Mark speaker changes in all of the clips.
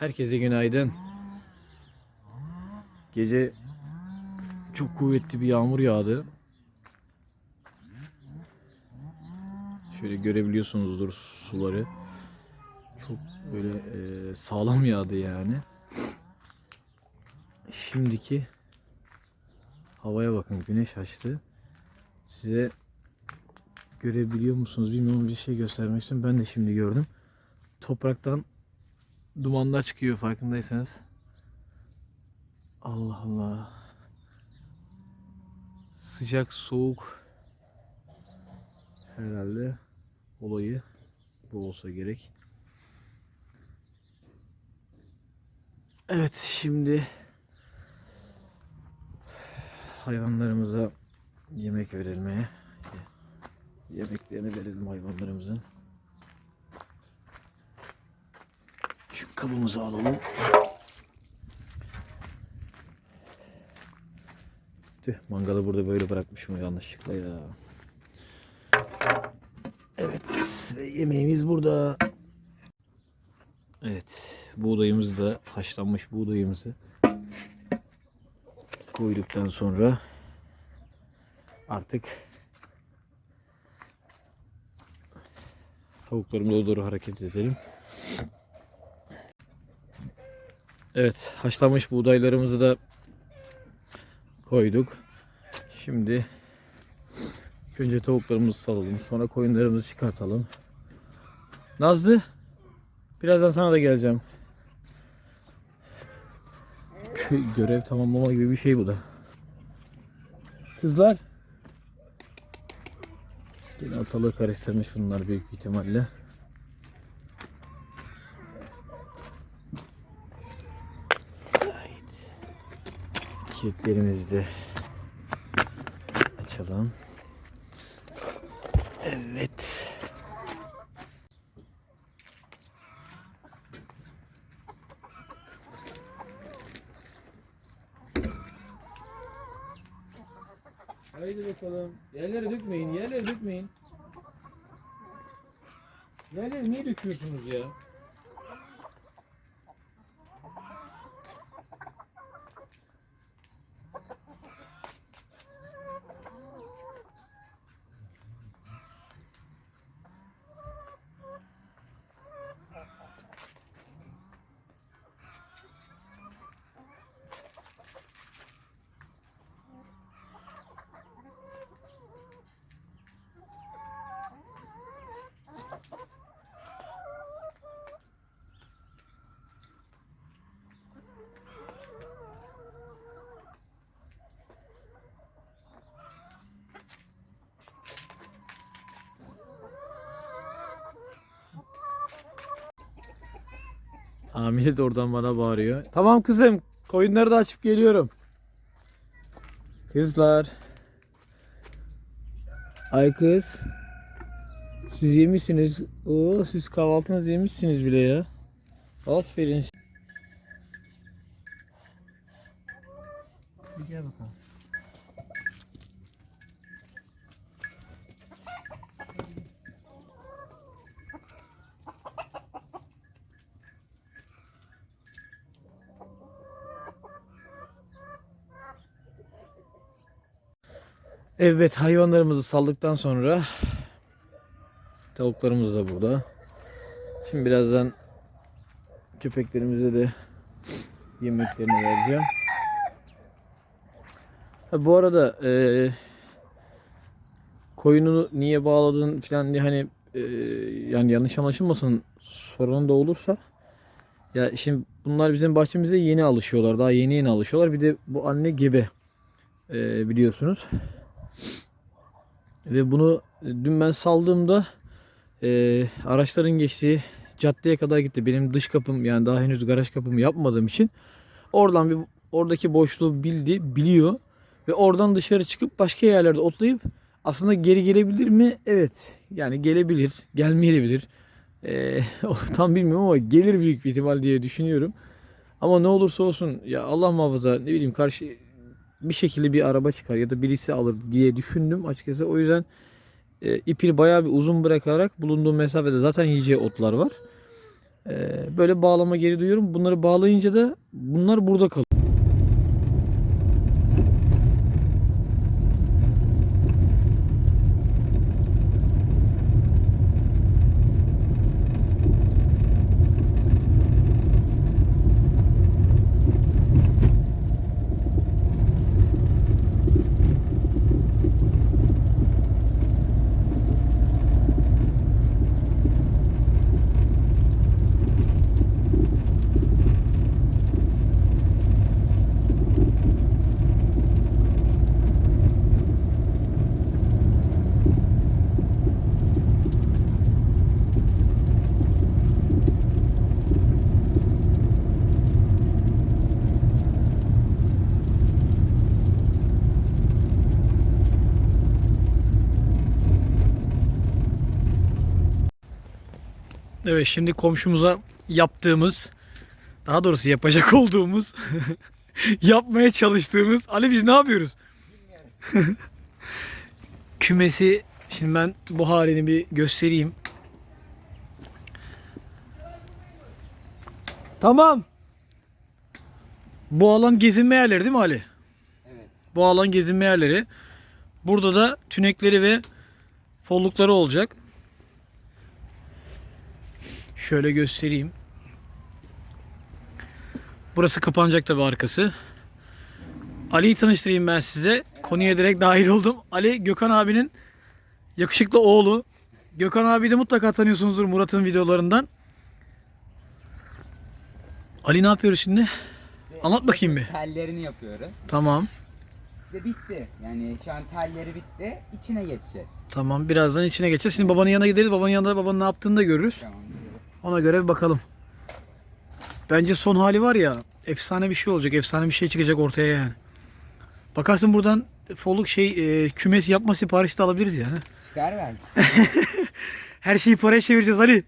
Speaker 1: Herkese günaydın. Gece çok kuvvetli bir yağmur yağdı. Şöyle görebiliyorsunuzdur suları. Çok böyle e, sağlam yağdı yani. Şimdiki havaya bakın güneş açtı. Size görebiliyor musunuz bilmiyorum bir şey göstermek istiyorum. Ben de şimdi gördüm. Topraktan dumanlar çıkıyor farkındaysanız. Allah Allah. Sıcak soğuk herhalde olayı bu olsa gerek. Evet şimdi hayvanlarımıza yemek verilmeye yemeklerini verelim hayvanlarımızın. Şu kabımızı alalım. Tüh mangalı burada böyle bırakmışım yanlışlıkla ya. Evet ve yemeğimiz burada. Evet buğdayımız da haşlanmış buğdayımızı koyduktan sonra artık tavuklarımıza doğru hareket edelim. Evet, haşlanmış buğdaylarımızı da koyduk. Şimdi önce tavuklarımızı salalım. Sonra koyunlarımızı çıkartalım. Nazlı, birazdan sana da geleceğim. Görev tamamlama gibi bir şey bu da. Kızlar. Yine ortalığı karıştırmış bunlar büyük ihtimalle. Kilitlerimizi de açalım. Evet. Haydi bakalım. Yerlere dökmeyin, yerlere dökmeyin. Yerlere niye döküyorsunuz ya? Amir de oradan bana bağırıyor. Tamam kızım. Koyunları da açıp geliyorum. Kızlar. Ay kız. Siz yemişsiniz. Oo, siz kahvaltınızı yemişsiniz bile ya. Aferin. Gel bakalım. Evet hayvanlarımızı saldıktan sonra tavuklarımız da burada. Şimdi birazdan köpeklerimize de yemeklerini vereceğim. Ha, bu arada eee koyunu niye bağladın falan diye hani eee, yani yanlış anlaşılmasın sorun da olursa ya şimdi bunlar bizim bahçemize yeni alışıyorlar. Daha yeni yeni alışıyorlar. Bir de bu anne gebe eee, biliyorsunuz. Ve bunu dün ben saldığımda e, araçların geçtiği caddeye kadar gitti. Benim dış kapım yani daha henüz garaj kapımı yapmadığım için oradan bir oradaki boşluğu bildi, biliyor ve oradan dışarı çıkıp başka yerlerde otlayıp aslında geri gelebilir mi? Evet. Yani gelebilir, gelmeyebilir. E, o tam bilmiyorum ama gelir büyük bir ihtimal diye düşünüyorum. Ama ne olursa olsun ya Allah muhafaza ne bileyim karşı bir şekilde bir araba çıkar ya da birisi alır diye düşündüm açıkçası. O yüzden e, ipi bayağı bir uzun bırakarak bulunduğum mesafede zaten yiyeceği otlar var. Ee, böyle bağlama geri duyuyorum. Bunları bağlayınca da bunlar burada kalıyor. Evet şimdi komşumuza yaptığımız daha doğrusu yapacak olduğumuz yapmaya çalıştığımız Ali biz ne yapıyoruz? Kümesi şimdi ben bu halini bir göstereyim. Tamam. Bu alan gezinme yerleri değil mi Ali?
Speaker 2: Evet.
Speaker 1: Bu alan gezinme yerleri. Burada da tünekleri ve follukları olacak. Şöyle göstereyim. Burası kapanacak tabi arkası. Ali'yi tanıştırayım ben size. Konuya direkt dahil oldum. Ali Gökhan abinin yakışıklı oğlu. Gökhan abi de mutlaka tanıyorsunuzdur Murat'ın videolarından. Ali ne yapıyoruz şimdi? Anlat bakayım bir.
Speaker 2: Tellerini yapıyoruz.
Speaker 1: Tamam.
Speaker 2: Ve bitti. Yani şu an telleri bitti. İçine geçeceğiz.
Speaker 1: Tamam birazdan içine geçeceğiz. Şimdi babanın yanına gideriz. Babanın yanında babanın ne yaptığını da görürüz.
Speaker 2: Tamam.
Speaker 1: Ona göre bir bakalım. Bence son hali var ya efsane bir şey olacak. Efsane bir şey çıkacak ortaya yani. Bakarsın buradan folluk şey e, kümes yapma siparişi de alabiliriz yani.
Speaker 2: Çıkar belki.
Speaker 1: Her şeyi paraya çevireceğiz Ali.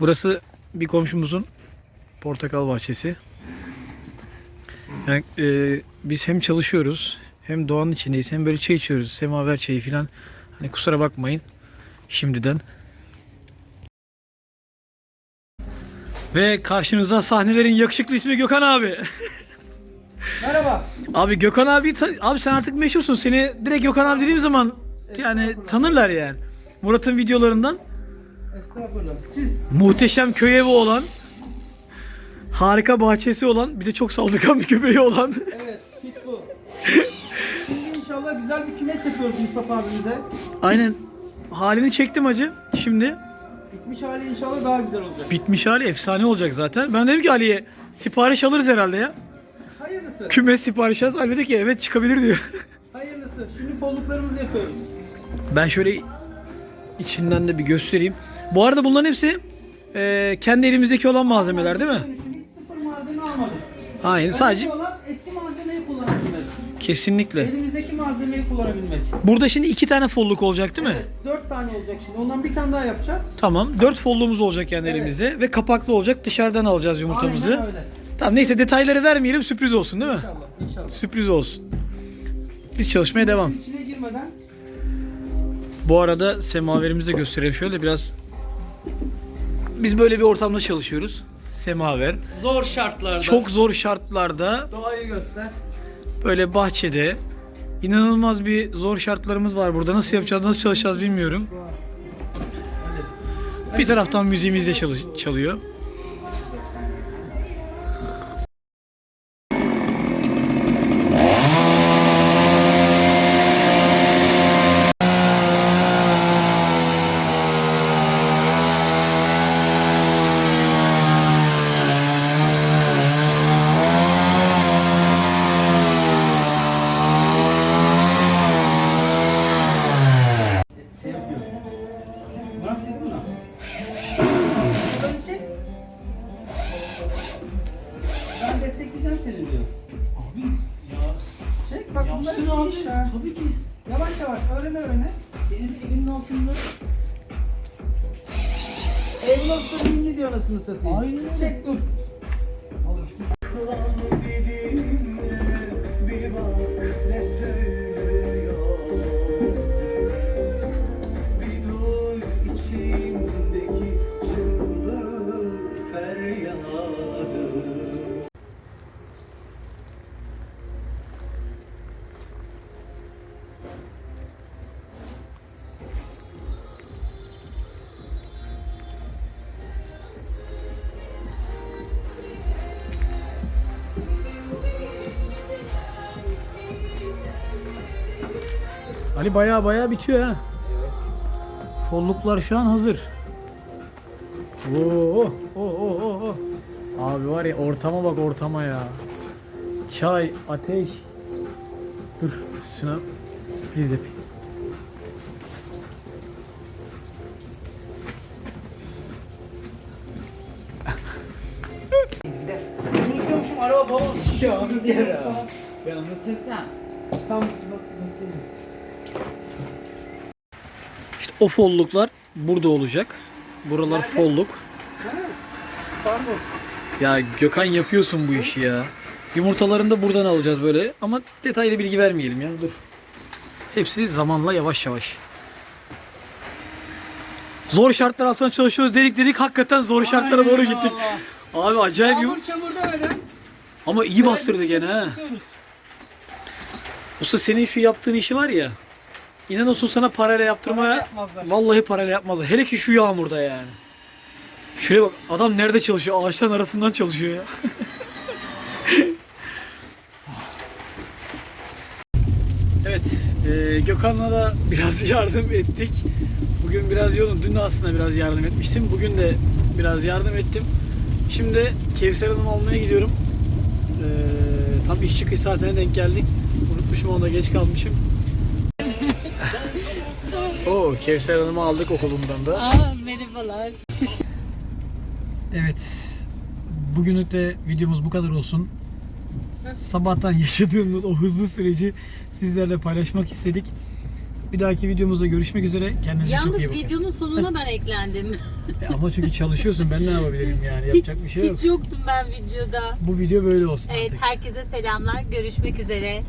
Speaker 1: Burası bir komşumuzun portakal bahçesi. Yani e, biz hem çalışıyoruz hem doğanın içindeyiz hem böyle çay içiyoruz. Semaver çayı filan. Hani kusura bakmayın şimdiden. Ve karşınızda sahnelerin yakışıklı ismi Gökhan abi.
Speaker 3: Merhaba.
Speaker 1: Abi Gökhan abi abi sen artık meşhursun. Seni direkt Gökhan abi dediğim zaman yani tanırlar yani. Murat'ın videolarından
Speaker 3: Estağfurullah. Siz
Speaker 1: muhteşem köy evi olan harika bahçesi olan bir de çok saldırgan bir köpeği olan
Speaker 3: evet Pitbull. Şimdi inşallah güzel bir kümes yapıyoruz Mustafa abimize.
Speaker 1: aynen halini çektim acı şimdi
Speaker 3: Bitmiş hali inşallah daha güzel olacak.
Speaker 1: bitmiş hali efsane olacak zaten ben dedim ki Ali'ye sipariş alırız herhalde ya
Speaker 3: Hayırlısı.
Speaker 1: kümes sipariş alırız Ali dedi ki evet çıkabilir diyor
Speaker 3: Hayırlısı. Şimdi folluklarımızı yapıyoruz.
Speaker 1: ben şöyle içinden de bir göstereyim bu arada bunların hepsi e, kendi elimizdeki olan malzemeler değil mi?
Speaker 3: Hiç sıfır malzeme almadık.
Speaker 1: Aynen sadece
Speaker 3: Önemli olan eski malzemeyi kullanabilmek.
Speaker 1: Kesinlikle.
Speaker 3: Elimizdeki malzemeyi kullanabilmek.
Speaker 1: Burada şimdi iki tane folluk olacak değil mi?
Speaker 3: Evet, dört tane olacak şimdi. Ondan bir tane daha yapacağız.
Speaker 1: Tamam. Dört folluğumuz olacak yani
Speaker 3: Evet.
Speaker 1: elimizde ve kapaklı olacak. Dışarıdan alacağız yumurtamızı.
Speaker 3: Aynen öyle.
Speaker 1: Tamam neyse detayları vermeyelim sürpriz olsun değil mi?
Speaker 3: İnşallah. İnşallah.
Speaker 1: Sürpriz olsun. Biz çalışmaya devam.
Speaker 3: İçine girmeden
Speaker 1: Bu arada semaverimizi de gösterelim şöyle biraz. Biz böyle bir ortamda çalışıyoruz. Semaver.
Speaker 3: zor şartlarda.
Speaker 1: Çok zor şartlarda
Speaker 3: Doğayı göster.
Speaker 1: Böyle bahçede inanılmaz bir zor şartlarımız var burada. Nasıl yapacağız, nasıl çalışacağız bilmiyorum. Bir taraftan müziğimiz de çalıyor. Senin elinin altında
Speaker 3: Elmas'ta bilgi diyor anasını satayım.
Speaker 1: Aynen öyle.
Speaker 3: Çek dur.
Speaker 4: Bir
Speaker 1: Ali baya baya bitiyor ha. Folluklar şu an hazır. Oo, oh, oh, oh, oh. Abi var ya ortama bak ortama ya. Çay, ateş. Dur şuna sürpriz yapayım.
Speaker 3: Unutuyormuşum araba.
Speaker 2: Ya unutuyorum. Ya unutursan. Tam
Speaker 1: İşte o folluklar burada olacak. Buralar folluk.
Speaker 3: Pardon.
Speaker 1: Ya Gökhan yapıyorsun bu işi ya. Yumurtalarını da buradan alacağız böyle. Ama detaylı bilgi vermeyelim ya. Dur. Hepsi zamanla yavaş yavaş. Zor şartlar altında çalışıyoruz dedik dedik hakikaten zor şartlara doğru gittik. Abi acayip
Speaker 3: Yağmur çamur demeden.
Speaker 1: ama iyi bastırdı gene ha.
Speaker 3: Tutuyoruz.
Speaker 1: Usta senin şu yaptığın işi var ya. İnan olsun sana parayla yaptırmaya
Speaker 3: Parayla yapmazlar.
Speaker 1: vallahi parayla yapmazlar. Hele ki şu yağmurda yani. Şuraya bak adam nerede çalışıyor? Ağaçların arasından çalışıyor ya. evet, e, Gökhan'la da biraz yardım ettik. Bugün biraz yoğun. Dün de aslında biraz yardım etmiştim. Bugün de biraz yardım ettim. Şimdi Kevser Hanım almaya gidiyorum. E, tam iş çıkış saatine denk geldik. Unutmuşum onu da geç kalmışım. Oo, Kevser Hanım'ı aldık okulundan da.
Speaker 5: Aa, merhabalar.
Speaker 1: Evet. Bugünlük de videomuz bu kadar olsun. Sabahtan yaşadığımız o hızlı süreci sizlerle paylaşmak istedik. Bir dahaki videomuzda görüşmek üzere. Kendinize çok
Speaker 5: Yalnız
Speaker 1: iyi bakın.
Speaker 5: videonun sonuna ben eklendim.
Speaker 1: E Ama çünkü çalışıyorsun. Ben ne yapabilirim yani?
Speaker 5: hiç,
Speaker 1: Yapacak bir şey yok.
Speaker 5: hiç yoktum ben videoda.
Speaker 1: Bu video böyle olsun
Speaker 5: Evet
Speaker 1: artık.
Speaker 5: herkese selamlar. Görüşmek üzere.